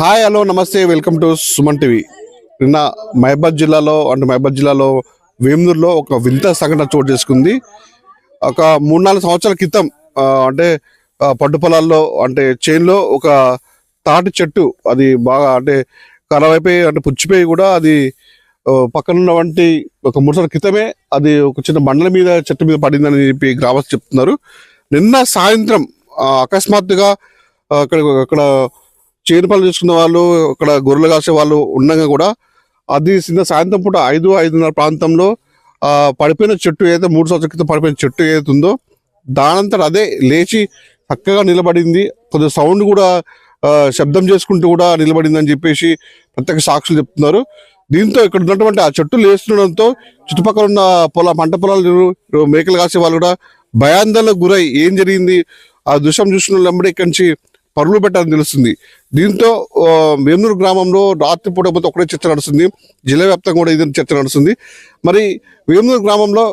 Hi hello నమస్తే welcome to Suman TV. నిన్న మహబాద్ జిల్లాలో అంటే మహబాద్ జిల్లాలో వేమూరులో ఒక వింత సంఘటన చోటు చేసుకుంది. ఒక మూడు నాలుగు సంవత్సరాల క్రితం అంటే పట్టు పొలాల్లో అంటే చేన్లో ఒక తాటి చెట్టు అది బాగా అంటే కరవైపోయి అంటే పుచ్చిపోయి కూడా అది పక్కన ఉన్నటువంటి ఒక మూడు సంవత్సరాల క్రితమే అది ఒక చిన్న బండల మీద చెట్టు మీద పడిందని చెప్పి గ్రామస్తులు చెప్తున్నారు. నిన్న సాయంత్రం అకస్మాత్తుగా అక్కడ అక్కడ చేను పనులు చేసుకున్న వాళ్ళు అక్కడ గొర్రెలు కాసే వాళ్ళు ఉండగా కూడా అది చిన్న సాయంత్రం పూట ఐదు ఐదున్నర ప్రాంతంలో పడిపోయిన చెట్టు ఏదైతే మూడు సంవత్సరాల క్రితం పడిపోయిన చెట్టు ఏదైతే ఉందో దానంతట అదే లేచి చక్కగా నిలబడింది. కొద్దిగా సౌండ్ కూడా శబ్దం చేసుకుంటూ కూడా నిలబడిందని చెప్పేసి ప్రత్యేక సాక్షులు చెప్తున్నారు. దీంతో ఇక్కడ ఉన్నటువంటి ఆ చెట్టు లేస్తుండడంతో చుట్టుపక్కల ఉన్న పొల పంట పొలాలు మేకలు కాసే వాళ్ళు కూడా భయాందోళనకు గురై ఏం జరిగింది? ఆ దృశ్యం చూసిన వెంబడి ఇక్కడి నుంచి పరుగులు పెట్టాలని తెలుస్తుంది. దీంతో ఆ, వేమూరు గ్రామంలో రాత్రిపూట మొత్తం ఒకటే చర్చ నడుస్తుంది. జిల్లా వ్యాప్తంగా కూడా ఇదే చర్చ నడుస్తుంది. మరి వేమూరు గ్రామంలో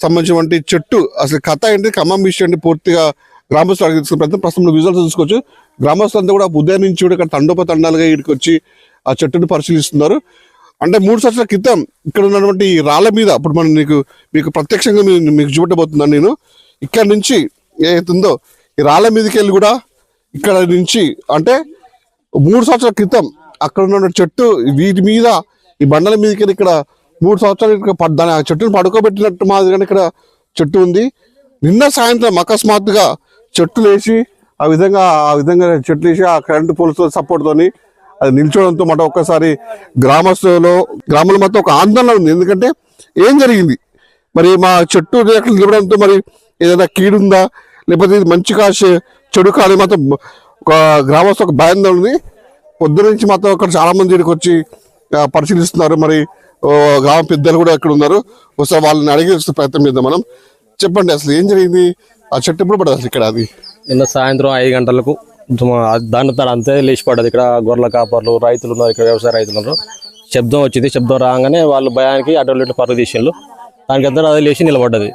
సంబంధించినటువంటి చెట్టు అసలు కథ ఏంటి ఖమ్మం విషయం ఏంటి పూర్తిగా గ్రామస్తులు అడిగి తెలుసుకునే ప్రయత్నం. ప్రస్తుతం విజువల్స్ చూసుకోవచ్చు. గ్రామస్తులంతా కూడా ఉదయం నుంచి కూడా ఇక్కడ తండోపతండాలుగా ఇక్కడికి వచ్చి ఆ చెట్టును పరిశీలిస్తున్నారు. అంటే మూడు సంవత్సరాల క్రితం ఇక్కడ ఉన్నటువంటి రాళ్ళ మీద అప్పుడు మనం నీకు మీకు ప్రత్యక్షంగా మీకు చూపెట్టబోతున్నాను నేను. ఇక్కడ నుంచి ఏదైతుందో ఈ రాళ్ళ మీదకి వెళ్ళి కూడా ఇక్కడ నుంచి అంటే మూడు సంవత్సరాల క్రితం అక్కడ ఉన్న చెట్టు వీటి మీద ఈ బండల మీదకి ఇక్కడ మూడు సంవత్సరాలు ఇక్కడ దాని ఆ చెట్టును పడుకోబెట్టినట్టు మాదిరిగానే ఇక్కడ చెట్టు ఉంది. నిన్న సాయంత్రం అకస్మాత్తుగా చెట్టు లేచి ఆ విధంగా ఆ విధంగా చెట్లు వేసి ఆ కరెంటు పోల్స్ సపోర్ట్తోని అది నిల్చోవడంతో మాట ఒక్కసారి గ్రామస్తులో గ్రామంలో మొత్తం ఒక ఆందోళన ఉంది. ఎందుకంటే ఏం జరిగింది? మరి మా చెట్టు రేఖలు నిలబడంతో మరి ఏదైనా కీడుందా? లేకపోతే ఇది మంచి కాసే చెడు కాలి మాత్రం ఒక గ్రామస్తు ఒక భయాందోళన ఉంది. పొద్దున నుంచి మాత్రం అక్కడ చాలామంది ఇక్కడికి వచ్చి పరిశీలిస్తున్నారు. మరి ఓ, గ్రామ పెద్దలు కూడా ఇక్కడ ఉన్నారు. ఒకసారి వాళ్ళని అడిగి ప్రయత్నం చేద్దాం మనం. చెప్పండి అసలు ఏం జరిగింది? ఆ చెట్టు ఎప్పుడు పడదు అసలు ఇక్కడ అది? నిన్న సాయంత్రం ఐదు గంటలకు దాని తడ అంతే లేచి పడ్డది. ఇక్కడ గొర్రెల కాపర్లు రైతులు ఉన్నారు. ఇక్కడ వ్యవసాయ రైతులు ఉన్నారు. శబ్దం వచ్చింది. శబ్దం రాగానే వాళ్ళు భయానికి అటు ఇటు పరుగు తీసిండ్రు. దానికి అంతా అది లేచి నిలబడ్డది.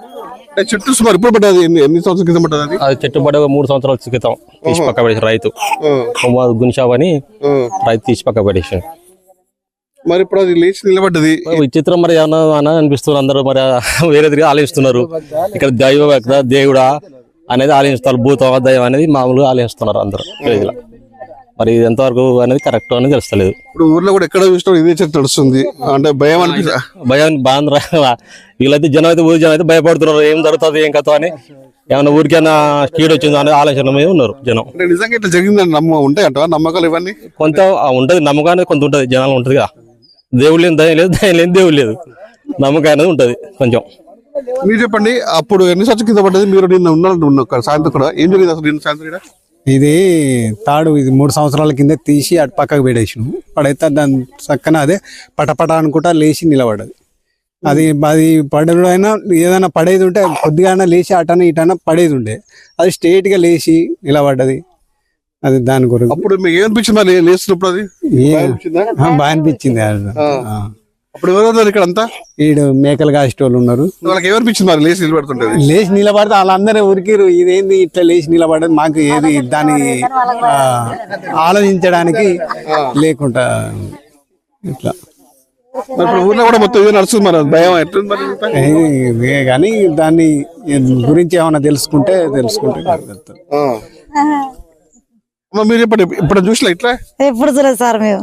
చెట్టు సుమారు ఎప్పుడు పడ్డది? ఎన్ని ఎన్ని సంవత్సరాల క్రితం పడ్డది అది? అది చెట్టు పడే మూడు సంవత్సరాల క్రితం. తీసి పక్క పడేసి రైతు. ఆ, గున్షాబ్ అని. రైతు తీసి పక్క పడేసి మరి ఇప్పుడు అది లేచి నిలబడ్డది. విచిత్రం మరి ఏమన్నా అని అనిపిస్తున్నారు అందరూ మరి వేరే తిరిగి ఆలోచిస్తున్నారు. ఇక్కడ దైవ దేవుడా అనేది ఆలోచిస్తారు. భూతం దైవం అనేది మామూలుగా ఆలోచిస్తున్నారు అందరూ. విలేజ్లో. మరి ఇది ఎంతవరకు అనేది కరెక్ట్ అనేది తెలుస్తలేదు. ఇప్పుడు ఊర్లో కూడా ఎక్కడ చూసినా ఇదే చెట్టు నడుస్తుంది. అంటే భయం అనిపిస్తుంది. భయం బాగా వీళ్ళైతే జనం అయితే ఊరి జనం అయితే భయపడుతున్నారు. ఏం జరుగుతుంది ఏం కథ అని. ఏమైనా ఊరికైనా కీడు వచ్చిందో అనే ఆలోచన మీద ఉన్నారు జనం. అంటే నిజంగా ఇట్లా జరిగిందని నమ్మ ఉంటాయి అంట నమ్మకాలు ఇవన్నీ? కొంత ఉంటది. నమ్మకం అనేది కొంత ఉంటది. జనాలు ఉంటది కదా దేవుడు లేని దయం లేదు దయం లేని దేవుడు లేదు. నమ్మకం అనేది ఉంటది కొంచెం. మీరు చెప్పండి అప్పుడు ఎన్ని సంవత్సరాల కింద పడ్డది? మీరు నిన్న ఉన్నారంటే ఉన్నారు సాయంత్రం కూడా. ఏం జరిగింది అసలు నిన్న సాయంత్రం ఇది తాడు ఇది మూడు సంవత్సరాల కింద తీసి అటు పక్కకు పెట్టేసినాం. పడైతే దాని చక్కన అదే పటపట అనుకుంటా లేచి నిలబడ్డది. అది అది పడడం అయినా ఏదైనా పడేది ఉంటే కొద్దిగా లేచి అటన ఇటన పడేది ఉండే. అది straight గా లేచి నిలబడ్డది. అది దాని గురించి. అప్పుడు మీకు ఏమనిపించింది మరి లేచినప్పుడు అది? బాగా అనిపించిందా? అప్పుడు ఎవరు ఇక్కడ అంతా ఈడు మేకలు కాసేటోళ్ళు ఉన్నారు. వాళ్ళకి ఏమనిపించింది మరి లేచి నిలబడుతుంటది? లేచి నిలబడితే వాళ్ళందరూ ఉరికిరు ఇదేంది ఇట్లా లేచి నిలబడదు మాకు ఏది దాన్ని ఆలోచించడానికి లేకుండా ఇట్లా. మరి ఊర్లో కూడా మొత్తం ఇదే నడుస్తుంది మరి భయం ఎట్లుంది కానీ దాన్ని గురించి ఏమైనా తెలుసుకుంటే తెలుసుకుంటే మీరు ఇప్పుడు చూసినా ఇట్లా? ఎప్పుడు చూడలేదు సార్ మేము.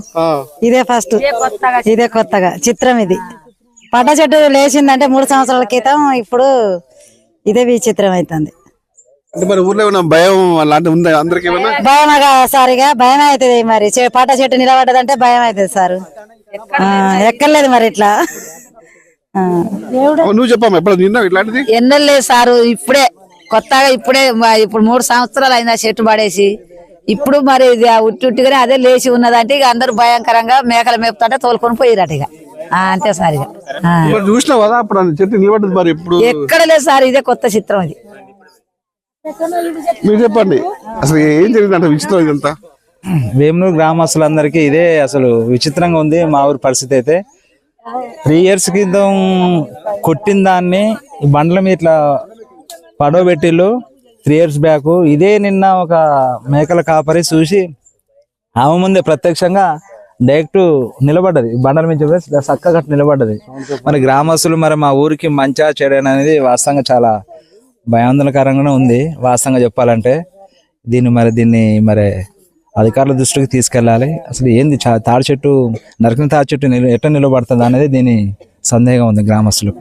ఇదే ఫస్ట్. ఇదే కొత్తగా చిత్రం. ఇది పడ్డ చెట్టు లేచిందంటే మూడు సంవత్సరాల క్రితం ఇప్పుడు ఇదే విచిత్రం అవుతుంది. అంటే మరి ఊర్లో ఏమైనా భయం అలాంటివి ఉందా? అందరికి ఏమైనా భయం సారిగా భయం అవుతుంది మరి. పడ్డ చెట్టు నిలబడ్డదంటే భయం అవుతుంది సార్. ఆ, ఎక్కర్లేదు మరి ఇట్లా. నువ్వు ఎప్పుడు నిన్న ఇట్లాంటిది? ఎన్నెల్లే సారు ఇప్పుడే. కొత్తగా ఇప్పుడే ఇప్పుడు మూడు సంవత్సరాలు అయింది ఆ చెట్టు పడేసి. ఇప్పుడు మరి ఇది ఆ ఉట్టి ఉట్టిగానే అదే లేచి ఉన్నదంటే ఇక అందరూ భయంకరంగా మేకలు మేపుతుంటే తోలుకొని పోయిరట ఇక. ఆ, అంతే సార్ ఇక. ఎక్కడ లేదు సార్ ఇదే కొత్త చిత్రం ఇది మీరు చెప్పండి. అసలు ఏం జరిగింది అంటే విచిత్రం ఇదంతా? వేమనూరు గ్రామస్తులందరికీ ఇదే అసలు విచిత్రంగా ఉంది మా ఊరి పరిస్థితి అయితే. త్రీ ఇయర్స్ క్రితం కొట్టిన దాన్ని ఈ బండ్ల మీద ఇట్లా పడవ పెట్టిళ్ళు త్రీ ఇయర్స్ బ్యాక్ ఇదే నిన్న ఒక మేకల కాపరి చూసి ఆమె ముందే ప్రత్యక్షంగా డైరెక్ట్ నిలబడ్డది. బండల మీద చక్కగా నిలబడ్డది. మరి గ్రామస్తులు మరి మా ఊరికి మంచా చేయడం అనేది వాస్తవంగా చాలా భయాందోళనకరంగానే ఉంది. వాస్తవంగా చెప్పాలంటే దీన్ని మరి దీన్ని మరి అధికారుల దృష్టికి తీసుకెళ్ళాలి. అసలు ఏంది చా- తాడి చెట్టు నరికిన తాడి చెట్టు ఎట్లా నిలబడుతుంది అనేది దీని సందేహం ఉంది గ్రామస్తులకు.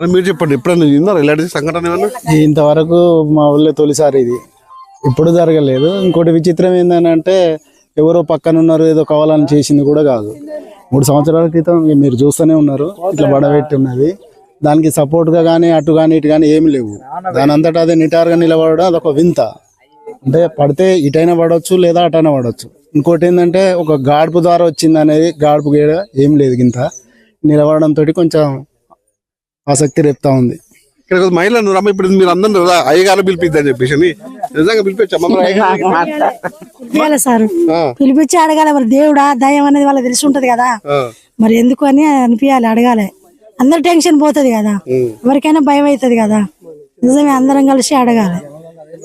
మీరు చెప్పండి ఎప్పుడైనా విన్నారు ఇలాంటి సంఘటన ఏమన్నా ఇంతవరకు మా ఊళ్ళో తొలిసారి ఇది. ఇప్పుడు జరగలేదు. ఇంకోటి విచిత్రం ఏంటంటే ఎవరో పక్కన ఉన్నారు ఏదో కావాలని చేసింది కూడా కాదు. మూడు సంవత్సరాల క్రితం మీరు చూస్తూనే ఉన్నారు. ఇట్లా బడబెట్టి ఉన్నది. దానికి సపోర్ట్గా కానీ అటు కానీ ఇటు కానీ ఏమి లేవు. దాని అంతటా అదే నిటారుగా నిలబడడం అదొక వింత. అంటే పడితే ఇటైనా పడవచ్చు లేదా అటైనా పడవచ్చు ఇంకోటి ఏంటంటే ఒక గాడుపు ద్వారా వచ్చింది అనేది గాడుపు గేడ ఏం లేదు గింత. నిలబడడంతో కొంచెం ఆసక్తి రేపుతా ఉంది. ఇక్కడ మహిళ నువ్వు రమ్మ ఇప్పుడు మీరు అందరూ కదా అయ్యగారు పిలిపిద్దని చెప్పేసి అని. నిజంగా పిలవాలి సార్. పిలిపించి అడగాలి మరి. దేవుడా దయం అనేది వాళ్ళకి తెలిసి ఉంటది కదా. మరి ఎందుకు అని అనిపించాలి అడగాలి. అందరు టెన్షన్ పోతుంది కదా. ఎవరికైనా భయం అవుతుంది కదా. నిజమే అందరం కలిసి అడగాలి.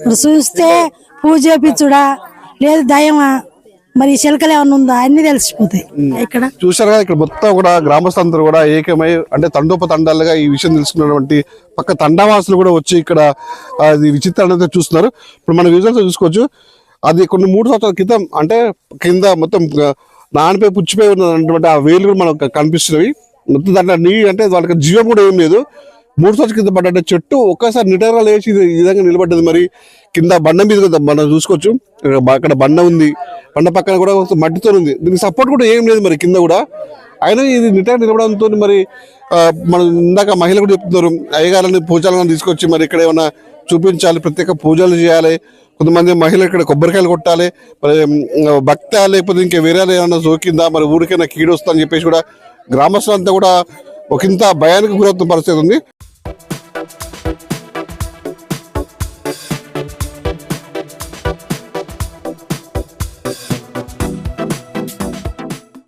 మరి చూస్తే పూజ చేపించుడా లేదు దయమా? మరి చిలకలు ఏమన్నా ఉందా? అన్ని తెలిసిపోతాయి. ఇక్కడ? కదా ఇక్కడ మొత్తం కూడా గ్రామస్తులందరూ కూడా ఏకమై అంటే తండోపతండాలుగా ఈ విషయం తెలుసుకున్నటువంటి పక్క తండావాసులు కూడా వచ్చి ఇక్కడ ఇది విచిత్రాన్ని చూస్తున్నారు. ఇప్పుడు మన విజువల్స్ చూసుకోవచ్చు. అది కొన్ని మూడు సంవత్సరాల క్రితం అంటే కింద మొత్తం ఆ, నానిపోయి పుచ్చిపోయి ఉన్నటువంటి ఆ వేలు కూడా మనకు కనిపిస్తున్నవి. మొత్తం దాంట్లో నీ అంటే వాళ్ళకి జీవం కూడా ఏం లేదు. మూడు సంవత్సరాల కింద పడ్డ చెట్టు ఒక్కసారి నిటగా లేచి ఇది ఈ విధంగా నిలబడ్డది మరి. కింద బండ మీద మనం చూసుకోవచ్చు. ఇక్కడ అక్కడ బండ ఉంది. బండ పక్కన కూడా మట్టితో ఉంది. దీనికి సపోర్ట్ కూడా ఏం లేదు మరి కింద కూడా. అయినా ఇది నిటగా నిలబడంతో మరి మనం ఇందాక మహిళ కూడా చెప్తున్నారు అయ్యగారిని పూజలను తీసుకొచ్చి మరి ఇక్కడ ఏమైనా చూపించాలి ప్రత్యేక పూజలు చేయాలి. కొంతమంది మహిళలు ఇక్కడ కొబ్బరికాయలు కొట్టాలి. మరి భక్త లేకపోతే ఇంకా వేరే ఏమైనా సోకిందా మరి ఊరికైనా కీడు అని చెప్పేసి కూడా గ్రామస్తులంతా కూడా ఒకంత భయానికి గురవుతున్న పరిస్థితి ఉంది.